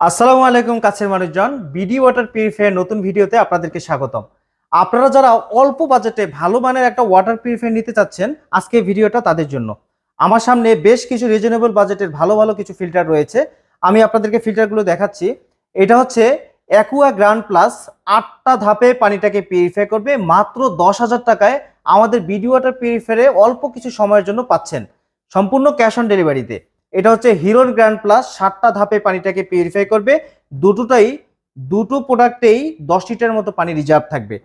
আসসালামু আলাইকুম, কাছের মানুষজন। বিডি ওয়াটার পিউরিফায়ার নতুন ভিডিওতে আপনাদেরকে স্বাগতম। আপনারা যারা অল্প বাজেটে ভালো মানের একটা ওয়াটার পিউরিফায়ার নিতে চাচ্ছেন, আজকে ভিডিওটা তাদের জন্য। আমার সামনে বেশ কিছু রিজনেবল বাজেটের ভালো ভালো কিছু ফিল্টার রয়েছে। আমি আপনাদেরকে ফিল্টারগুলো দেখাচ্ছি। এটা হচ্ছে অ্যাকুয়া গ্রান্ড প্লাস আটটা ধাপে পানিটাকে পিউরিফাই করবে। মাত্র দশ হাজার টাকায় আমাদের বিডি ওয়াটার পিউরিফায়ারে অল্প কিছু সময়ের জন্য পাচ্ছেন। সম্পূর্ণ ক্যাশ অন ডেলিভারিতে এটা হচ্ছে হিরোর গ্র্যান্ড প্লাস, সাতটা ধাপে পানিটাকে পিউরিফাই করবে। দুটোটাই, দুটো প্রোডাক্টেই দশ লিটার মতো পানি রিজার্ভ থাকবে।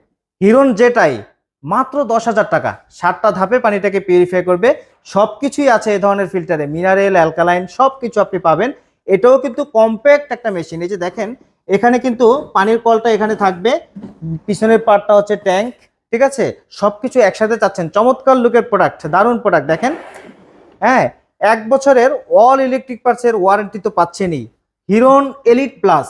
হিরোন যেটাই, মাত্র দশ হাজার টাকা, সাতটা ধাপে পানিটাকে পিউরিফাই করবে। সব কিছুই আছে এ ধরনের ফিল্টারে মিনারেল অ্যালকালাইন সব কিছু আপনি পাবেন। এটাও কিন্তু কম্প্যাক্ট একটা মেশিন এই যে দেখেন, এখানে কিন্তু পানির কলটা এখানে থাকবে, পিছনের পার্টটা হচ্ছে ট্যাঙ্ক ঠিক আছে? সব কিছু একসাথে চাচ্ছেন, চমৎকার লুকের প্রোডাক্ট দারুণ প্রোডাক্ট দেখেন? হ্যাঁ এক বছরের অল ইলেকট্রিক পার্টসের ওয়ারেন্টি তো পাচ্ছেনই। হিরোন এলিট প্লাস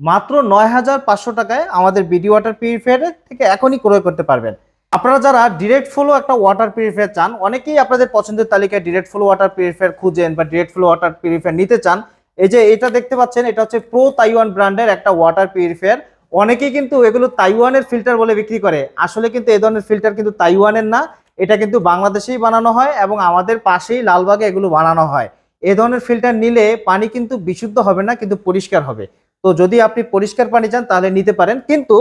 মাত্র নয় হাজার পাঁচশো টাকায় আমাদের বিডি ওয়াটার পিউরিফায়ারের থেকে এখনই ক্রয় করতে পারবেন। আপনারা যারা ডিরেক্ট ফ্লো একটা ওয়াটার পিউরিফায়ার চান, অনেকেই আপনাদের পছন্দের তালিকায় ডিরেক্ট ফ্লো ওয়াটার পিউরিফায়ার খুঁজেন বা ডিরেক্ট ফ্লো ওয়াটার পিউরিফায়ার নিতে চান। এই যে এটা দেখতে পাচ্ছেন, এটা হচ্ছে প্রো তাইওয়ান ব্র্যান্ডের একটা ওয়াটার পিউরিফায়ার অনেকেই কিন্তু এগুলো তাইওয়ানের ফিল্টার বলে বিক্রি করে। আসলে কিন্তু এই ধরনের ফিল্টার কিন্তু তাইওয়ানের না এটা কিন্তু বাংলাদেশেই বানানো হয় এবং আমাদের পাশেই লালবাগে এগুলো বানানো হয়। এ ধরনের ফিল্টার নিলে পানি কিন্তু বিশুদ্ধ হবে না, কিন্তু পরিষ্কার হবে। তো যদি আপনি পরিষ্কার পানি চান, তাহলে নিতে পারেন। কিন্তু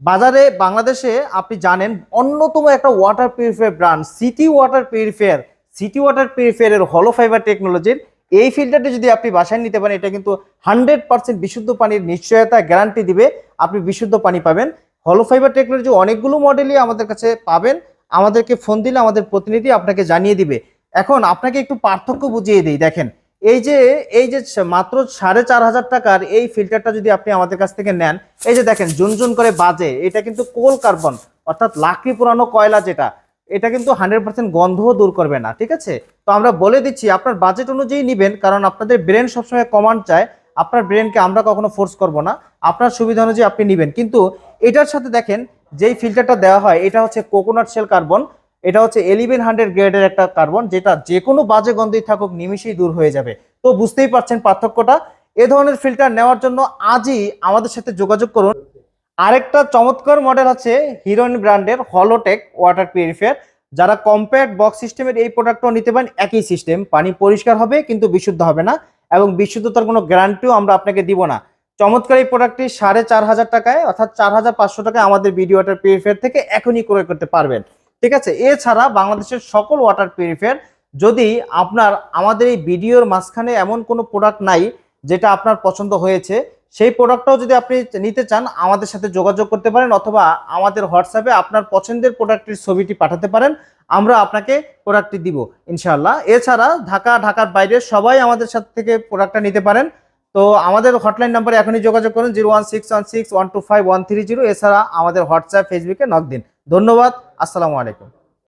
বাজারে, বাংলাদেশে আপনি জানেন, অন্যতম একটা water purifier brand City water purifier City water পিউরিফায়ারের হলো ফাইবার টেকনোলজির এই ফিল্টারটি যদি আপনি বাসায় নিতে পারেন, এটা কিন্তু হান্ড্রেড পার্সেন্ট বিশুদ্ধ পানির নিশ্চয়তা গ্যারান্টি দিবে। আপনি বিশুদ্ধ পানি পাবেন। হলো ফাইবার টেকনোলজি অনেকগুলো মডেলই আমাদের কাছে পাবেন। আমাদেরকে ফোন দিলে আমাদের প্রতিনিধি আপনাকে জানিয়ে দিবে। এখন আপনাকে একটু পার্থক্য বুঝিয়ে দিই, দেখেন। এই যে এই যে মাত্র সাড়ে চার হাজার টাকার এই ফিল্টারটা যদি আপনি আমাদের কাছ থেকে নেন, এই যে দেখেন জুনজুন করে বাজে, এটা কিন্তু কোল কার্বন অর্থাৎ লাকড়ি পুরানো কয়লা যেটা, এটা কিন্তু হান্ড্রেড পার্সেন্ট গন্ধও দূর করবে না, ঠিক আছে? তো আমরা বলে দিচ্ছি, আপনার বাজেট অনুযায়ী নেবেন, কারণ আপনাদের ব্রেন সবসময় কমান্ড চায়, আপনার ব্রেনকে আমরা কখনো ফোর্স করব না, আপনার সুবিধা অনুযায়ী আপনি নেবেন। কিন্তু এটার সাথে দেখেন যেই ফিল্টারটা দেওয়া হয়, এটা হচ্ছে কোকোনাট শেল কার্বন এটা হচ্ছে এলিভেন হান্ড্রেড গ্রেডের একটা কার্বন যেটা যে কোনো বাজে গন্ধই থাকুক নিমিশেই দূর হয়ে যাবে। তো বুঝতেই পারছেন পার্থক্যটা? এ ধরনের ফিল্টার নেওয়ার জন্য আজই আমাদের সাথে যোগাযোগ করুন। আরেকটা চমৎকার মডেল হচ্ছে হিরোইন ব্র্যান্ডের হলোটেক ওয়াটার পিউরিফায়ার। যারা কম্প্যাক্ট বক্স সিস্টেমের এই প্রোডাক্টও নিতে পারেন, একই সিস্টেম পানি পরিষ্কার হবে, কিন্তু বিশুদ্ধ হবে না, এবং বিশুদ্ধতার কোনো গ্যারান্টিও আমরা আপনাকে দিব না। চমৎকার এই প্রোডাক্টটি সাড়ে চার হাজার টাকায়, অর্থাৎ চার হাজার পাঁচশো টাকায় আমাদের বিডি ওয়াটার পিউরিফায়ার থেকে এখনই ক্রয় করতে পারবেন। ঠিক আছে? এছাড়া বাংলাদেশের সকল ওয়াটার পিউরিফায়ার যদি আপনার, আমাদের এই ভিডিওর মাঝখানে এমন কোনো প্রোডাক্ট নাই যেটা আপনার পছন্দ হয়েছে, সেই প্রোডাক্টটাও যদি আপনি নিতে চান, আমাদের সাথে যোগাযোগ করতে পারেন অথবা আমাদের হোয়াটসঅ্যাপে আপনার পছন্দের প্রোডাক্টের ছবিটি পাঠাতে পারেন, আমরা আপনাকে প্রোডাক্টটি দিব, ইনশাআল্লাহ। এছাড়া ঢাকা, ঢাকার বাইরে সবাই আমাদের সাথে থেকে প্রোডাক্টটা নিতে পারেন। তো আমাদের হটলাইন নাম্বারে এখনই যোগাযোগ করুন zero one six one six one two five one three zero এছাড়া আমাদের হোয়াটসঅ্যাপ ফেসবুকে নক দিন। ধন্যবাদ, আসসালামু আলাইকুম।